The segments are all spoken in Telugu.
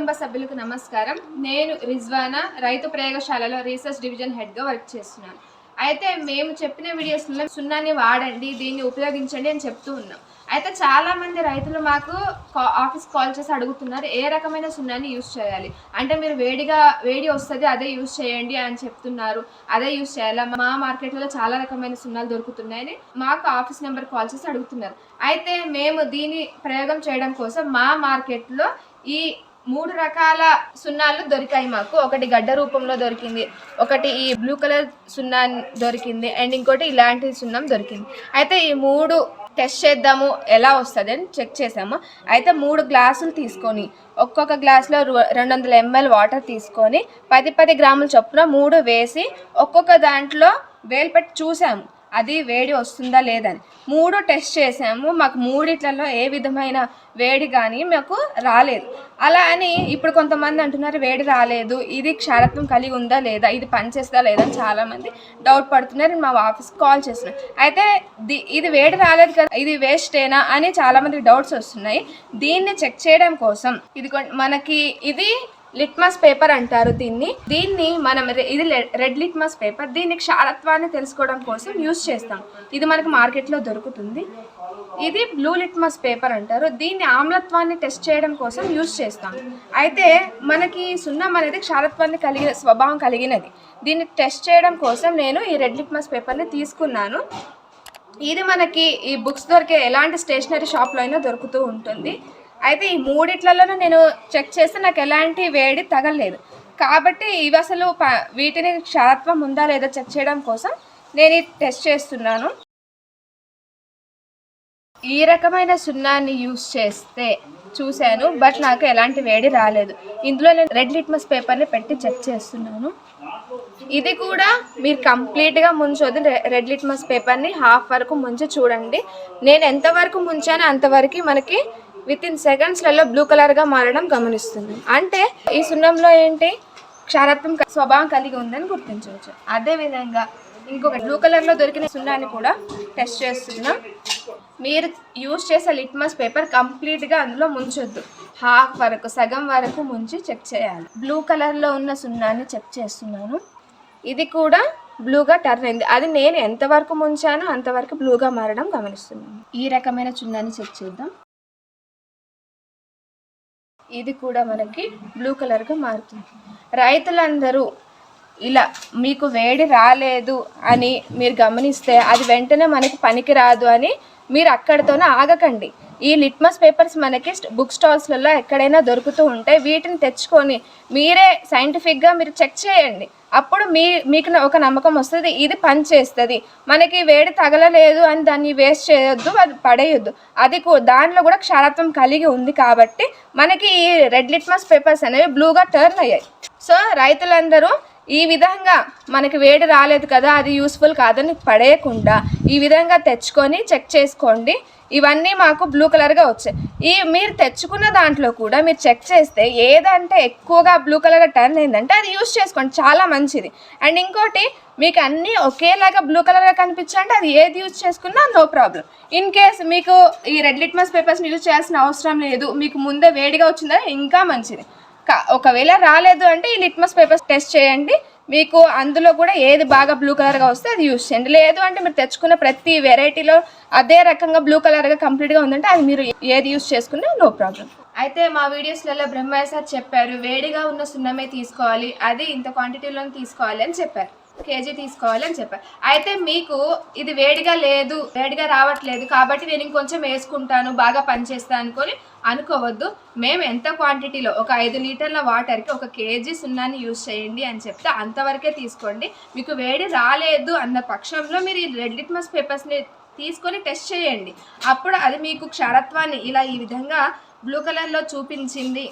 కుటుంబ సభ్యులకు నమస్కారం. నేను రిజ్వానా రైతు ప్రయోగశాలలో రీసెర్చ్ డివిజన్ హెడ్గా వర్క్ చేస్తున్నాను. అయితే మేము చెప్పిన వీడియోస్లో సున్నాని వాడండి దీన్ని ఉపయోగించండి అని చెప్తూ ఉన్నాం. అయితే చాలామంది రైతులు మాకు కా- ఆఫీస్ కాల్ చేసి అడుగుతున్నారు ఏ రకమైన సున్నాని యూస్ చేయాలి? అంటే మీరు వేడిగా వేడి వస్తుంది అదే యూస్ చేయండి అని చెప్తున్నారు. అదే యూస్ చేయాలా? మా మార్కెట్లో చాలా రకమైన సున్నాలు దొరుకుతున్నాయని మాకు ఆఫీస్ నెంబర్ కాల్ చేసి అడుగుతున్నారు. అయితే మేము దీని ప్రయోగం చేయడం కోసం మా మార్కెట్లో ఈ మూడు రకాల సున్నాలు దొరికాయి మాకు. ఒకటి గడ్డ రూపంలో దొరికింది ఒకటి ఈ బ్లూ కలర్ సున్నా దొరికింది అండ్ ఇంకోటి ఇలాంటి సున్నం దొరికింది. అయితే ఈ మూడు టెస్ట్ చేద్దాము ఎలా వస్తుంది అని చెక్ చేసాము. అయితే మూడు గ్లాసులు తీసుకొని ఒక్కొక్క గ్లాసులో రెండు వందల ఎంఎల్ వాటర్ తీసుకొని పది పది గ్రాముల చొప్పున మూడు వేసి ఒక్కొక్క దాంట్లో వేలు పెట్టి చూసాము. అది వేడి వస్తుందా లేదని. మూడు టెస్ట్ చేసాము మాకు మూడిట్లలో ఏ విధమైన వేడి కానీ మాకు రాలేదు. అలా అని ఇప్పుడు కొంతమంది అంటున్నారు వేడి రాలేదు. ఇది క్షారత్వం కలిగి ఉందా లేదా? ఇది పనిచేస్తుందా లేదా అని చాలామంది డౌట్ పడుతున్నారు. మా ఆఫీస్కి కాల్ చేస్తున్నారు అయితే ది- ఇది వేడి రాలేదు కదా ఇది వేస్టేనా అని చాలామందికి డౌట్స్ వస్తున్నాయి. దీన్ని చెక్ చేయడం కోసం ఇది మనకి ఇది లిట్మస్ పేపర్ అంటారు దీన్ని. దీన్ని మనం ఇది రెడ్ లిట్మస్ పేపర్. దీన్ని క్షారత్వాన్ని తెలుసుకోవడం కోసం యూస్ చేస్తాం. ఇది మనకు మార్కెట్లో దొరుకుతుంది. ఇది బ్లూ లిట్మస్ పేపర్ అంటారు. దీన్ని ఆమ్లత్వాన్ని టెస్ట్ చేయడం కోసం యూస్ చేస్తాం. అయితే మనకి సున్నం అనేది క్షారత్వాన్ని కలిగిన స్వభావం కలిగినది. దీన్ని టెస్ట్ చేయడం కోసం నేను ఈ రెడ్ లిట్మస్ పేపర్ని తీసుకున్నాను. ఇది మనకి ఈ బుక్స్ దొరికే ఎలాంటి స్టేషనరీ షాప్లో అయినా దొరుకుతూ ఉంటుంది. అయితే ఈ మూడిట్లలోనూ నేను చెక్ చేస్తే నాకు ఎలాంటి వేడి తగలలేదు. కాబట్టి ఇవి అసలు ప- వీటిని క్షారత్వం ఉందా లేదా చెక్ చేయడం కోసం నేను ఈ టెస్ట్ చేస్తున్నాను. ఈ రకమైన సున్నాన్ని యూస్ చేస్తే చూశాను బట్ నాకు ఎలాంటి వేడి రాలేదు. ఇందులో నేను రెడ్ లిట్మస్ పేపర్ని పెట్టి చెక్ చేస్తున్నాను. ఇది కూడా మీరు కంప్లీట్గా ముంచొద్దు రెడ్ లిట్మస్ పేపర్ని హాఫ్ వరకు ముంచి చూడండి. నేను ఎంతవరకు ముంచానో అంతవరకు మనకి విత్ ఇన్ సెకండ్స్లలో బ్లూ కలర్గా మారడం గమనిస్తుంది. అంటే ఈ సున్నంలో ఏంటి? క్షారత్వం స్వభావం కలిగి ఉందని గుర్తించవచ్చు. అదేవిధంగా ఇంకొక బ్లూ కలర్లో దొరికిన సున్నాన్ని కూడా టెస్ట్ చేస్తున్నాం. మీరు యూస్ చేసే లిట్మస్ పేపర్ కంప్లీట్గా అందులో ముంచొద్దు. హాఫ్ వరకు సగం వరకు ముంచి చెక్ చేయాలి. బ్లూ కలర్లో ఉన్న సున్నాన్ని చెక్ చేస్తున్నాను. ఇది కూడా బ్లూగా టర్న్ అయింది. అది నేను ఎంతవరకు ముంచానో అంతవరకు బ్లూగా మారడం గమనిస్తున్నాను. ఈ రకమైన సున్నాన్ని చెక్ చేద్దాం. ఇది కూడా మనకి బ్లూ కలర్గా మారుతుంది. రైతులందరూ ఇలా మీకు వేడి రాలేదు అని మీరు గమనిస్తే అది వెంటనే మనకి పనికి రాదు అని మీరు అక్కడితోనే ఆగకండి. ఈ లిట్మస్ పేపర్స్ మనకి బుక్ స్టాల్స్లలో ఎక్కడైనా దొరుకుతూ ఉంటాయి. వీటిని తెచ్చుకొని మీరే సైంటిఫిక్గా మీరు చెక్ చేయండి. అప్పుడు మీ మీకు ఒక నమ్మకం వస్తుంది. ఇది పని చేస్తుంది. మనకి వేడి తగలలేదు అని దాన్ని వేస్ట్ చేయొద్దు అది పడేయొద్దు. అది దానిలో కూడా క్షారత్వం కలిగి ఉంది కాబట్టి మనకి ఈ రెడ్ లిట్మస్ పేపర్స్ అనేవి బ్లూగా టర్న్ అయ్యాయి. సో రైతులందరూ ఈ విధంగా మనకి వేడి రాలేదు కదా అది యూస్ఫుల్ కాదని పడేయకుండా ఈ విధంగా తెచ్చుకొని చెక్ చేసుకోండి. ఇవన్నీ మాకు బ్లూ కలర్గా వచ్చాయి. ఈ మీరు తెచ్చుకున్న దాంట్లో కూడా మీరు చెక్ చేస్తే ఏదంటే ఎక్కువగా బ్లూ కలర్గా టర్న్ అయిందంటే అది యూస్ చేసుకోండి. చాలా మంచిది. అండ్ ఇంకోటి మీకు అన్నీ ఒకేలాగా బ్లూ కలర్గా కనిపించండి అది ఏది యూజ్ చేసుకున్నా నో ప్రాబ్లం ఇన్ కేస్ మీకు ఈ రెడ్ లిట్మస్ పేపర్స్ని యూజ్ చేయాల్సిన అవసరం లేదు మీకు ముందే వేడిగా వచ్చిందా ఇంకా మంచిది. ఒకవేళ రాలేదు అంటే ఈ లిట్మస్ పేపర్స్ టెస్ట్ చేయండి. మీకు అందులో కూడా ఏది బాగా బ్లూ కలర్గా వస్తే అది యూస్ చేయండి. లేదు అంటే మీరు తెచ్చుకున్న ప్రతి వెరైటీలో అదే రకంగా బ్లూ కలర్గా కంప్లీట్గా ఉందంటే అది మీరు ఏది యూస్ చేసుకున్నా నో ప్రాబ్లం అయితే మా వీడియోస్లలో బ్రహ్మయ్య సార్ చెప్పారు వేడిగా ఉన్న సున్నమే తీసుకోవాలి అది ఇంత క్వాంటిటీలో తీసుకోవాలి అని చెప్పారు. కేజీ తీసుకోవాలి అని చెప్పారు. అయితే మీకు ఇది వేడిగా లేదు వేడిగా రావట్లేదు కాబట్టి నేను ఇంకొంచెం వేసుకుంటాను బాగా పనిచేస్తాను అనుకొని అనుకోవద్దు. మేము ఎంత క్వాంటిటీలో ఒక ఐదు లీటర్ల వాటర్కి ఒక కేజీ సున్నాన్ని యూజ్ చేయండి అని చెప్తే అంతవరకే తీసుకోండి. మీకు వేడి రాలేదు అన్న పక్షంలో మీరు ఈ రెడ్ లిట్మస్ పేపర్స్ని తీసుకొని టెస్ట్ చేయండి. అప్పుడు అది మీకు క్షారత్వాన్ని ఇలా ఈ విధంగా బ్లూ కలర్లో చూపించింది.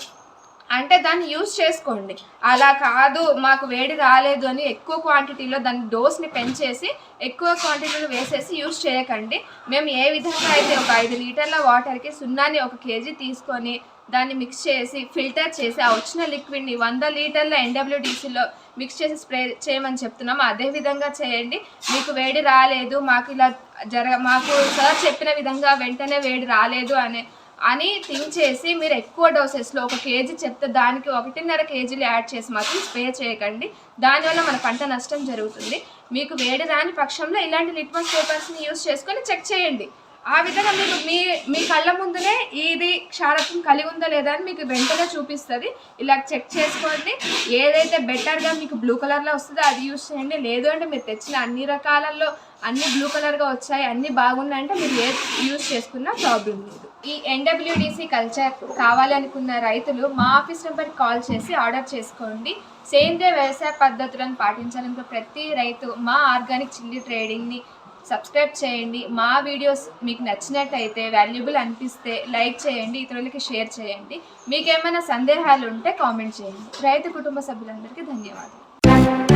అంటే దాన్ని యూస్ చేసుకోండి. అలా కాదు మాకు వేడి రాలేదు అని ఎక్కువ క్వాంటిటీలో దాని డోస్ని పెంచేసి ఎక్కువ క్వాంటిటీలో వేసేసి యూస్ చేయకండి. మేము ఏ విధంగా అయితే ఒక ఐదు లీటర్ల వాటర్కి సున్నాని ఒక కేజీ తీసుకొని దాన్ని మిక్స్ చేసి ఫిల్టర్ చేసి ఆ వచ్చిన లిక్విడ్ని వంద లీటర్ల ఎన్డబ్ల్యూడిసిలో మిక్స్ చేసి స్ప్రే చేయమని చెప్తున్నాము. అదే విధంగా చేయండి. మీకు వేడి రాలేదు మాకు ఇలా జరగ మాకు సార్ చెప్పిన విధంగా వెంటనే వేడి రాలేదు అనే అని థింక్ చేసి మీరు ఎక్కువ డోసెస్లో ఒక కేజీ చెప్తే దానికి ఒకటిన్నర కేజీలు యాడ్ చేసి మాత్రం స్ప్రే చేయకండి. దానివల్ల మన పంట నష్టం జరుగుతుంది. మీకు వేడి రాని పక్షంలో ఇలాంటి లిట్మస్ పేపర్స్ని యూస్ చేసుకొని చెక్ చేయండి. ఆ విధంగా మీకు మీ మీ కళ్ళ ముందునే ఇది క్షారత్వం కలిగి ఉందా లేదా అని మీకు వెంటనే చూపిస్తుంది. ఇలా చెక్ చేసుకోండి. ఏదైతే బెటర్గా మీకు బ్లూ కలర్లో వస్తుందో అది యూస్ చేయండి. లేదు అంటే మీరు తెచ్చిన అన్ని రకాలలో అన్ని బ్లూ కలర్గా వచ్చాయి అన్ని బాగున్నాయంటే మీరు ఏ యూస్ చేసుకున్నా ప్రాబ్లం లేదు. ఈ ఎన్డబ్ల్యూడిసి కల్చర్ కావాలనుకున్న రైతులు మా ఆఫీస్ నెంబర్కి కాల్ చేసి ఆర్డర్ చేసుకోండి. సేంద్రియ వ్యవసాయ పద్ధతులను పాటించాలనుకున్న ప్రతి రైతు మా ఆర్గానిక్ చిల్లీ ట్రేడింగ్ని సబ్స్క్రైబ్ చేయండి. మా వీడియోస్ మీకు నచ్చినట్టయితే వాల్యుబుల్ అనిపిస్తే లైక్ చేయండి ఇతరులకి షేర్ చేయండి. మీకేమైనా సందేహాలు ఉంటే కామెంట్ చేయండి. రైతు కుటుంబ సభ్యులందరికీ ధన్యవాదాలు.